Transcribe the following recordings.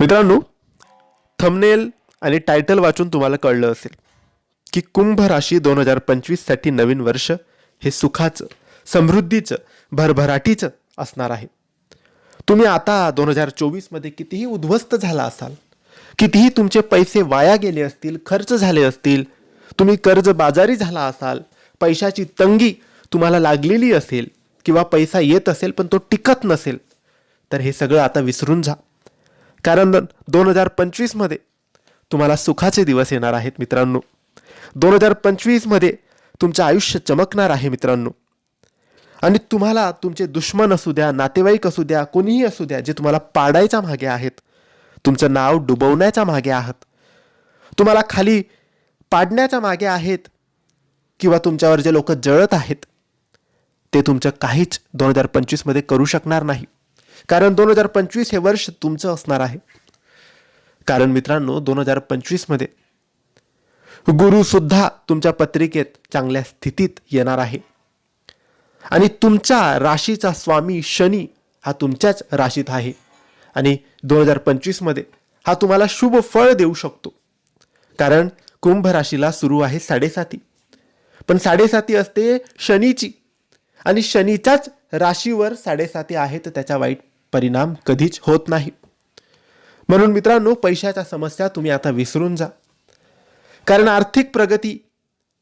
मित्रांनो थंबनेल आणि टायटल वाचून तुम्हाला कळलं असेल की कुंभ राशी दोन हजार पंचवीससाठी नवीन वर्ष हे सुखाचं समृद्धीचं भरभराटीचं असणार आहे. तुम्ही आता दोन हजार चोवीसमध्ये कितीही उद्ध्वस्त झाला असाल कितीही तुमचे पैसे वाया गेले असतील खर्च झाले असतील तुम्ही कर्जबाजारी झाला असाल पैशाची तंगी तुम्हाला लागलेली असेल किंवा पैसा येत असेल पण तो टिकत नसेल तर हे सगळं आता विसरून जा. कारण दोन हजार पंचवीसमध्ये तुम्हाला सुखाचे दिवस येणार आहेत मित्रांनो. दोन हजार पंचवीसमध्ये तुमचं आयुष्य चमकणार आहे मित्रांनो. आणि तुम्हाला तुमचे दुश्मन असू द्या नातेवाईक असू द्या कोणीही असू द्या जे तुम्हाला पाडायच्या मागे आहेत तुमचं नाव डुबवण्याच्या मागे आहात तुम्हाला खाली पाडण्याच्या मागे आहेत किंवा तुमच्यावर जे लोक जळत आहेत ते तुमचं काहीच दोन हजार पंचवीसमध्ये करू शकणार नाही. कारण दोन हजार पंचवीस हे वर्ष तुमचं असणार आहे. कारण मित्रांनो दोन हजार पंचवीसमध्ये गुरु सुद्धा तुमच्या पत्रिकेत चांगल्या स्थितीत येणार आहे. आणि तुमच्या राशीचा स्वामी शनी हा तुमच्याच राशीत आहे. आणि दोन हजार पंचवीसमध्ये हा तुम्हाला शुभ फळ देऊ शकतो. कारण कुंभ राशीला सुरू आहे साडेसाती. पण साडेसाती असते शनीची. आणि शनीच्याच राशीवर साडेसाती आहे तर त्याचा वाईट परिणाम कधीच होत नाही. म्हणून मित्रांनो पैशाच्या समस्या तुम्ही आता विसरून जा. कारण आर्थिक प्रगती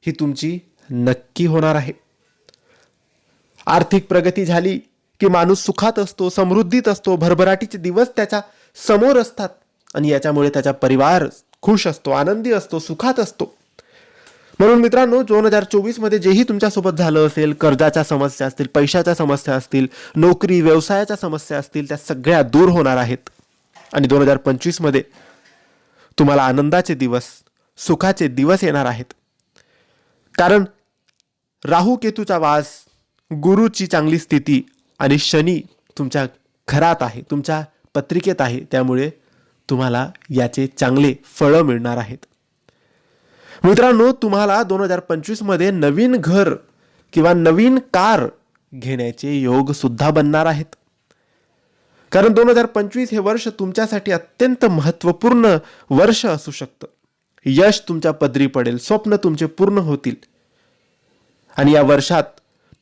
ही तुमची नक्की होणार आहे. आर्थिक प्रगती झाली की माणूस सुखात असतो समृद्धीत असतो भरभराटीचे दिवस त्याच्यासमोर असतात आणि याच्यामुळे त्याचा परिवार खुश असतो आनंदी असतो सुखात असतो. म्हणून मित्रांनो दोन हजार चोवीसमध्ये जेही तुमच्यासोबत झालं असेल कर्जाच्या समस्या असतील पैशाच्या समस्या असतील नोकरी व्यवसायाच्या समस्या असतील त्या सगळ्या दूर होणार आहेत. आणि दोन हजार पंचवीसमध्ये तुम्हाला आनंदाचे दिवस सुखाचे दिवस येणार आहेत. कारण राहू केतूचा वास गुरुची चांगली स्थिती आणि शनी तुमच्या घरात आहे तुमच्या पत्रिकेत आहे त्यामुळे तुम्हाला याचे चांगले फळं मिळणार आहेत. मित्रांनो तुम्हाला दोन हजार पंचवीसमध्ये नवीन घर किंवा नवीन कार घेण्याचे योग सुद्धा बनणार आहेत. कारण दोन हजार पंचवीस हे वर्ष तुमच्यासाठी अत्यंत महत्त्वपूर्ण वर्ष असू शकतं. यश तुमच्या पदरी पडेल स्वप्न तुमचे पूर्ण होतील. आणि या वर्षात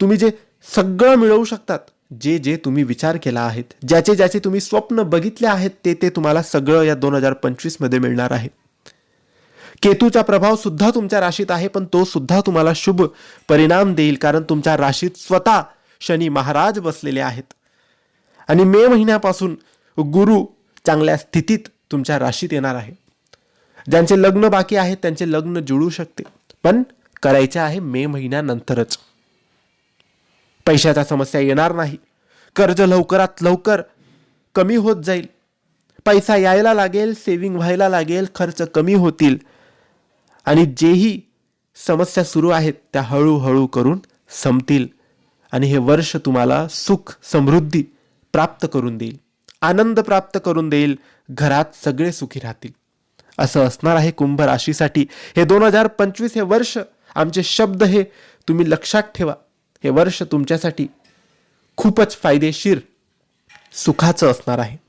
तुम्ही जे सगळं मिळवू शकतात जे जे तुम्ही विचार केला आहेत ज्याचे ज्याचे तुम्ही स्वप्न बघितले आहेत ते ते तुम्हाला सगळं या दोन हजार पंचवीसमध्ये मिळणार आहे. केतूचा प्रभाव सुद्धा तुमच्या राशीत आहे पण तो सुद्धा तुम्हाला शुभ परिणाम देईल कारण तुमच्या राशीत स्वतः शनी महाराज बसलेले आहेत. आणि मे महिन्यापासून गुरु चांगल्या स्थितीत तुमच्या राशीत येणार आहे. ज्यांचे लग्न बाकी आहेत त्यांचे लग्न जुळू शकते पण करायचे आहे मे महिन्यानंतरच. पैशाच्या समस्या येणार नाही. कर्ज लवकरात लवकर कमी होत जाईल. पैसा यायला लागेल सेविंग व्हायला लागेल खर्च कमी होतील. आणि जेही समस्या सुरू आहेत त्या हळूहळू करून संपतील. आणि हे वर्ष तुम्हाला सुख समृद्धी प्राप्त करून देईल. आनंद प्राप्त करून देईल. घरात सगळे सुखी राहतील. असं असणार आहे कुंभ राशीसाठी. हे दोन हजार पंचवीस हे वर्ष आमचे शब्द हे तुम्ही लक्षात ठेवा. हे वर्ष तुमच्यासाठी खूपच फायदेशीर सुखाचं असणार आहे.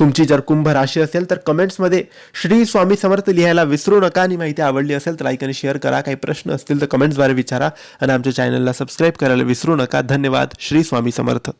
तुमची जर कुंभ राशी असेल तर कमेंट्समध्ये श्री स्वामी समर्थ लिहायला विसरू नका आणि माहिती आवडली असेल तर लाईक आणि शेअर करा. काही प्रश्न असतील तर कमेंट्सद्वारे विचारा. आणि आमच्या चॅनलला सबस्क्राईब करायला विसरू नका. धन्यवाद. श्री स्वामी समर्थ.